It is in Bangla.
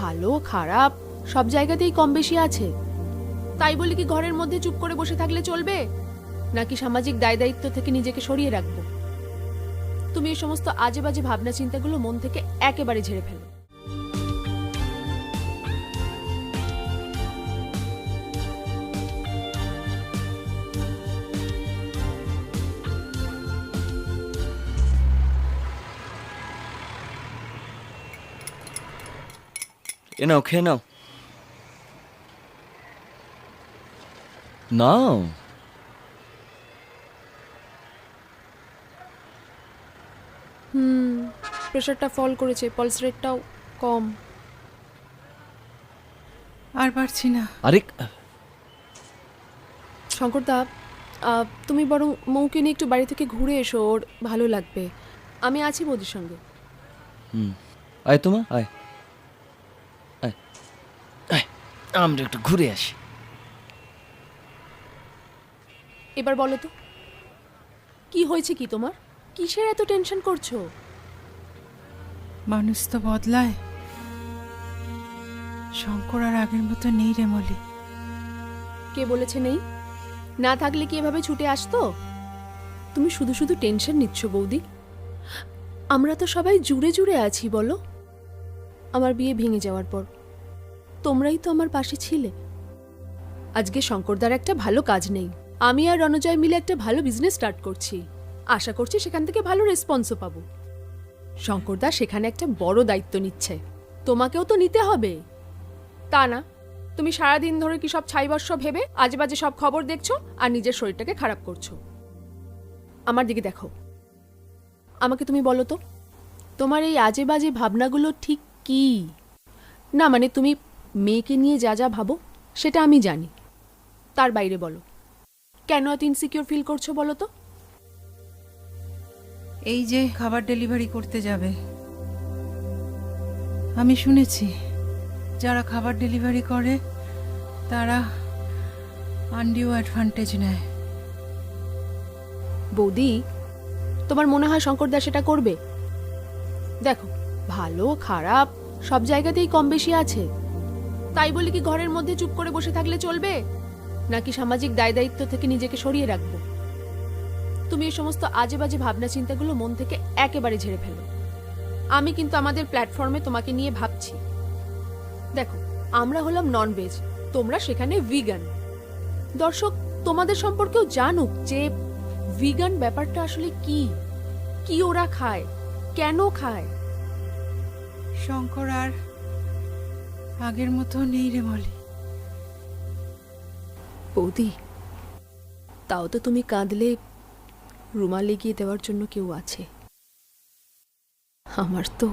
ভালো, খারাপ, সব জায়গাতেই কম বেশি আছে। তাই বলে কি ঘরের মধ্যে চুপ করে বসে থাকলে চলবে? নাকি সামাজিক দায় দায়িত্ব থেকে নিজেকে সরিয়ে রাখব? তুমি এই সমস্ত আজে বাজে ভাবনা চিন্তাগুলো মন থেকে একেবারে ঝেড়ে ফেলো। এ নাও খেয়ে নাও নাও হুম প্রেশারটা ফল করেছে পালস রেটটাও কম। আর পারছি না। আরে শঙ্করদা আহ, তুমি বরং মৌকে নিয়ে একটু বাড়ি থেকে ঘুরে এসো ওর ভালো লাগবে। আমি আছি বৌদির সঙ্গে। হুম। আয় তোমা আয় আয় আমরা একটু ঘুরে আসি। এবার বলো তো কি হয়েছে কি তোমার? কিসের এত টেনশন করছ? মানুষ তো বদলায়। শঙ্কর আর আগের মতো নেই রে মলি। কে বলেছে নেই? না থাকলে কি এভাবে ছুটে আসতো? তুমি শুধু শুধু টেনশন নিচ্ছ বৌদি। আমরা তো সবাই জুড়ে জুড়ে আছি বলো। আমার বিয়ে ভেঙে যাওয়ার পর। তোমরাই তো আমার পাশে ছিলে। আজকে শঙ্করদার একটা ভালো কাজ নেই। আমি আর রণজয় মিলে একটা ভালো বিজনেস স্টার্ট করছি। আশা করছি সেখান থেকে ভালো রেসপন্সও পাবো। শঙ্করদা সেখানে একটা বড় দায়িত্ব নিচ্ছে। তোমাকেও তো নিতে হবে। তা না, তুমি সারাদিন ধরে কি সব ছাইবর্ষ ভেবে আজে বাজে সব খবর দেখছ আর নিজের শরীরটাকে খারাপ করছ? আমার দিকে দেখো। আমাকে তুমি বলো তো, তোমার এই আজে বাজে ভাবনাগুলো ঠিক কি? না মানে তুমি মেয়েকে নিয়ে যা যা ভাবো সেটা আমি জানি। তার বাইরে বলো কেন এত ইনসিকিউর ফিল করছ বলো তো? এই যে খাবার ডেলিভারি করতে যাবে। আমি শুনেছি যারা খাবার ডেলিভারি করে তারা আনডিউ অ্যাডভান্টেজ নেয়। বৌদি তোমার মনে হয় শঙ্করদা সেটা করবে? দেখো ভালো খারাপ সব জায়গাতেই কম বেশি আছে। তাই বলে কি ঘরের মধ্যে চুপ করে বসে থাকলে চলবে? নাকি সামাজিক দায় দায়িত্ব থেকে নিজেকে সরিয়ে রাখব? তুমি এই সমস্ত আজে বাজে ভাবনা চিন্তাগুলো মন থেকে একেবারে ঝেড়ে ফেলো। আমি কিন্তু আমাদের প্ল্যাটফর্মে তোমাকে নিয়ে ভাবছি। দেখো, আমরা হলাম নন ভেজ তোমরা সেখানে ভিগান দর্শক, তোমাদের সম্পর্কেও জানুক যে ভিগান ব্যাপারটা আসলে কি? কি ওরা খায়? কেন খায়? শঙ্কর আর আগের মতো নেই রে মলি। বৌদি, তাও তো তুমি কাঁদলে রুমাল এগিয়ে দেওয়ার জন্য কেউ আছে। আমার তো